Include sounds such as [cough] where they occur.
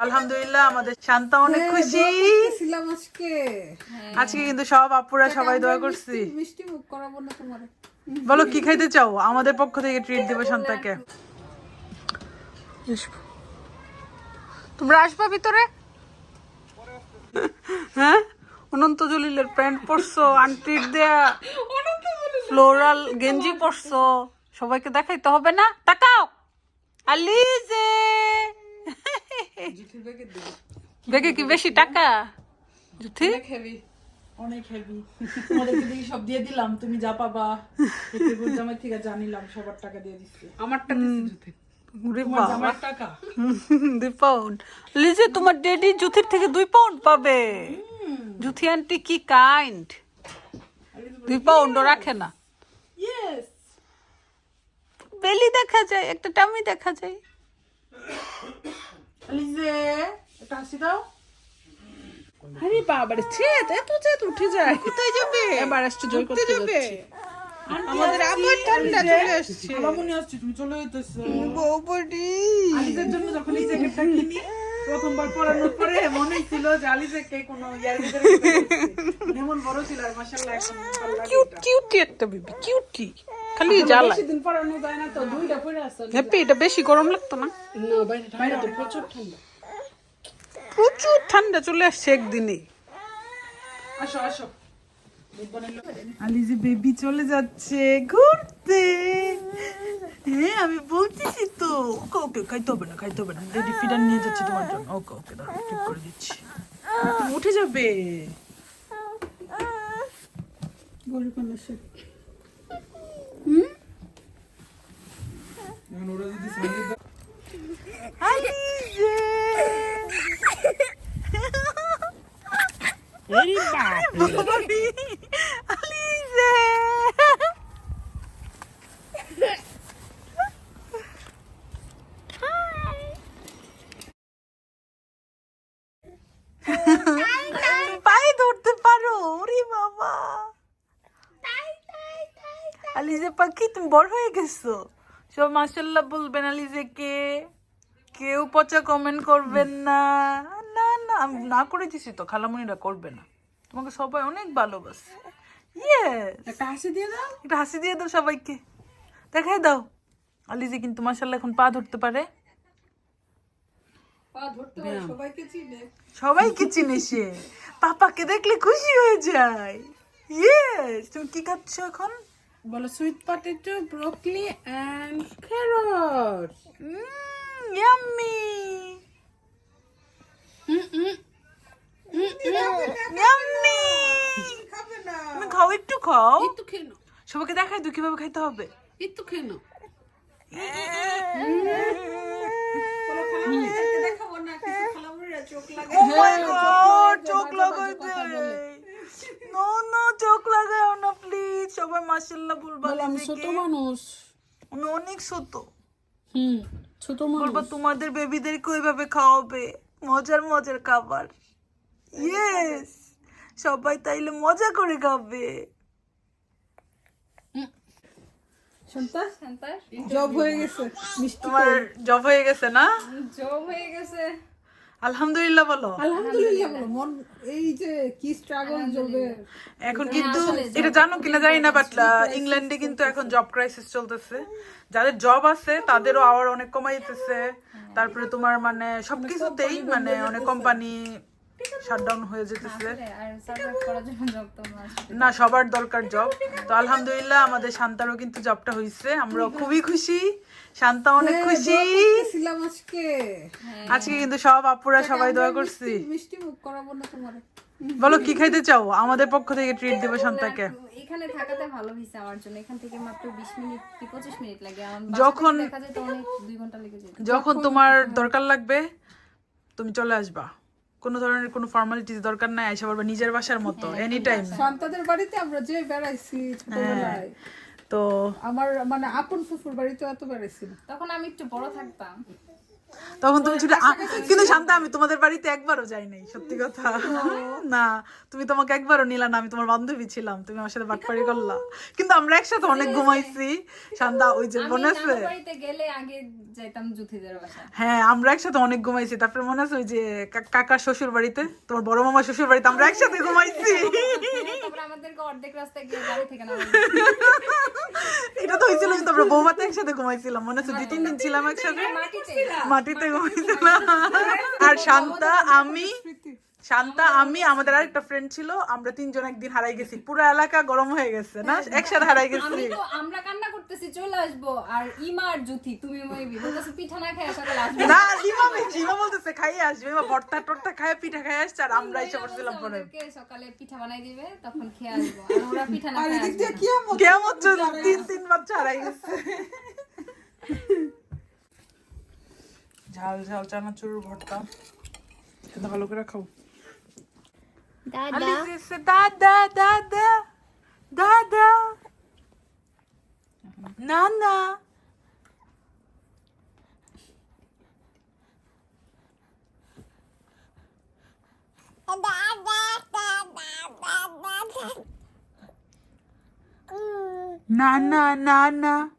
আলহামদুলিল্লাহ আমাদের শান্তা অনেক খুশি। ছিলাম আজকে। আজকে কিন্তু সব আপুরা সবাই দোয়া করছি। মিষ্টি মুখ করাবো না তোমার। বলো কি খাইতে চাও? আমাদের পক্ষ থেকে ট্রিট দিব শান্তাকে। তোমরা আসবা ভিতরে? হ্যাঁ? অনন্ত জলিলের প্যান্ট পরছো আন্টির দেয়া ফ্লোরাল গেঞ্জি পরছো। সবাইকে দেখাইতে হবে না? তাকাও। আলিজে! বেগে কি বেশি টাকা? জুথি? হেভি অনেক হেভি তোমাদেরকে দিয়ে সব দিয়ে দিলাম তুমি যা পাবা। করে জামাই থেকে জানিলাম সবার টাকা দিয়ে দিচ্ছি। আমারটা জামাইয়ের টাকা? দুই পাউন্ড। লিজে তোমার ডেডি জুথির থেকে দুই পাউন্ড পাবে। জুথি আন্টি কি কাইন্ড দুই পাউন্ডও রাখে না। বেলি দেখা যায় একটা টামি দেখা যায়। হাসি দাও আরে বাবারে ছেদ এত ছেদ উঠে যায়। কোথায় যাবে? এবার আসছে জয় করতে যাবে? আমাদের আবার ঠান্ডা চলে আসছে। তুমি চলে যেতেছো বৌবডি জন্য যখন এই জ্যাকেটটা কিনি প্রথমবার পরানোর পরে মনে ছিল যে আলিজেকে কোনো ইয়ার ভিতরে এমন বড় ছিল আর মাশাআল্লাহ এখন কিউট কিউটি একটা বেবি কিউটি। খালি জ্বালা বেশি দিন পরানো যায় না তো দুইটা পরে আসো হ্যাপি এটা বেশি গরম লাগতো না? না বাইরে তো প্রচুর ঠান্ডা। প্রচুর ঠান্ডা চলে আসছে একদিনে। আসো আসো। আলিজে বেবি চলে যাচ্ছে ঘুরতে। হ্যাঁ আমি বলতেছি তো। ওকে ওকে খাইতে হবে না খাইতে হবে না। রেডি ফিডার নিয়ে যাচ্ছি তোমার জন্য। ওকে ওকে দাঁড়াও ঠিক করে দিচ্ছি। তুমি উঠে যাবে। গরিব মানুষের আলিজে বাবারি, আলিজে পায়ে ধরতে পারো ওরে বাবা আলিজে পাখি তুমি বড় হয়ে গেছো। সব মাসাল্লাহ বলবেন আলিজে কে কেউ পচা কমেন্ট করবেন না। না না আমি না করে দিছি তো খালামুনিরা করবে না। তোমাকে সবাই অনেক ভালোবাসে। ইয়েস একটা হাসি দিয়ে দাও। একটা হাসি দিয়ে দাও সবাইকে। দেখাই দাও। আলিজে কিন্তু মাসাল্লাহ এখন পা ধরতে পারে। হয়। সবাইকে চিনে। সবাইকে চিনে সে। পাপাকে দেখলে খুশি হয়ে যায়। ইয়েস তুমি কি খাচ্ছ এখন? বলো sweet potato broccoli and carrot yummy yummy তুমি খাও একটু খাও। একটু খেয়ে নাও। সবাইকে দেখাই তো কীভাবে খাইতে হবে। একটু খেয়ে নাও। মাই চোখ লাগাইতে নো নো চোখ লাগাও না প্লিজ সবাই মাশাআল্লাহ বলবা বলো আমি ছোট মানুষ। আমি অনেক ছোট। হুম ছোট মানুষ। বলবা তোমাদের বেবিদেরকে ওইভাবে খাওয়াবে মজার মজার খাবার। ইয়েস সবাই তাইলে মজা করে খাবে। জব হয়ে গেছে তোমার জব হয়ে গেছে না? জব হয়ে গেছে। আলহামদুলিল্লাহ বলো। আলহামদুলিল্লাহ বলো মন এই যে কি স্ট্রাগল চলবে এখন কিন্তু এটা জানো কিনা জানি না বাট ইংল্যান্ডে কিন্তু এখন জব ক্রাইসিস চলতেছে। যাদের জব আছে তাদেরও আওয়ার অনেক কমাইতেছে। তারপরে তোমার মানে সবকিছুতেই মানে অনেক কোম্পানি শাটডাউন হয়ে যেতেছে। না সবার দরকার জব তো আলহামদুলিল্লাহ আমাদের শান্তারও কিন্তু জবটা হয়েছে আমরা খুবই খুশি। শান্তা অনেক খুশি। ছিলাম আজকে। আজকে কিন্তু সব আপুরা সবাই দোয়া করছি। মিষ্টি মুখ করাবো না তোমার। বলো কি খাইতে চাও? আমাদের পক্ষ থেকে ট্রিট দেবো শান্তাকে। এখানে থাকাতে ভালো হয়েছে আমার জন্য। এখান থেকে মাত্র বিশ মিনিট কি পঁচিশ মিনিট লাগে। যখন- দেখা যায় তো অনেক দুই ঘণ্টা লেগে যেত যখন তোমার দরকার লাগবে তুমি চলে আসবা। কোনো ধরনের কোনো ফর্মালিটিস দরকার নাই আইসা বলবা নিজের বাসার মতো এনি টাইম সন্তানদের বাড়িতে আমরা যে বেড়াইছি ছোটবেলায় তো আমার মানে আপন ফুফুর বাড়িতে এত বেড়াইছি না তখন আমি একটু বড় থাকতাম। তখন তুমি ছুটে কিন্তু শান্তা আমি তোমাদের বাড়িতে একবারও যাই নাই সত্যি কথা। না তুমি তোমাকে একবারও নিলা না আমি তোমার বান্ধবী ছিলাম তুমি আমার সাথে বাটপাড়ি করলা। কিন্তু আমরা একসাথে অনেক ঘুমাইছি। শান্তা ওই যে মনে আছে? গেলে আগে যাইতাম জুথিদের বাসা হ্যাঁ আমরা একসাথে অনেক ঘুমাইছি। তারপরে মনে আছে ওই যে কাকার শ্বশুর বাড়িতে? তোমার বড় মামা শ্বশুর বাড়িতে আমরা একসাথে ঘুমাইছি। তারপর আমাদেরকে অর্ধেক রাস্তায় গিয়ে গাড়ি থেকে নামাই [laughs] এটা তো হয়েছিল কিন্তু আমরা বৌমাতে একসাথে ঘুমাইছিলাম। মনে আছে দুই তিন দিন ছিলাম একসাথে। মাটিতে। মাটিতে ঘুমাইছিলাম। আর শান্তা আমি শান্তা আমি আমাদের আরেকটা ফ্রেন্ড ছিল আমরা তিনজন একদিন হারাই গেছি। পুরো এলাকা গরম হয়ে গেছে না? একসাথে হারাই গেছি। আমি তো আমরা কান্না করতেছি চলে আসব। আর ইমা আর জুথি তুমি বলতেছো পিঠা না খেয়ে সকালে আসবে? না ইমা বলতেছে খাইয়ে আসবে। ইমা ভর্তা টর্তা খায় পিঠা আসছে আর আমরা এসে পড়ছিলাম পরে। সকালে পিঠা বানাই দিবে তখন খেয়ে আসব। আর ওরা পিঠা না আর। কি আমত কেমন তিন তিন বাচ্চা হারাই গেছে। ঝাল ঝাল চানাচুর ভর্তা। ভালো করে খাও। Dada. Alice ise dada dada. Dada. Nana. Nana, nana.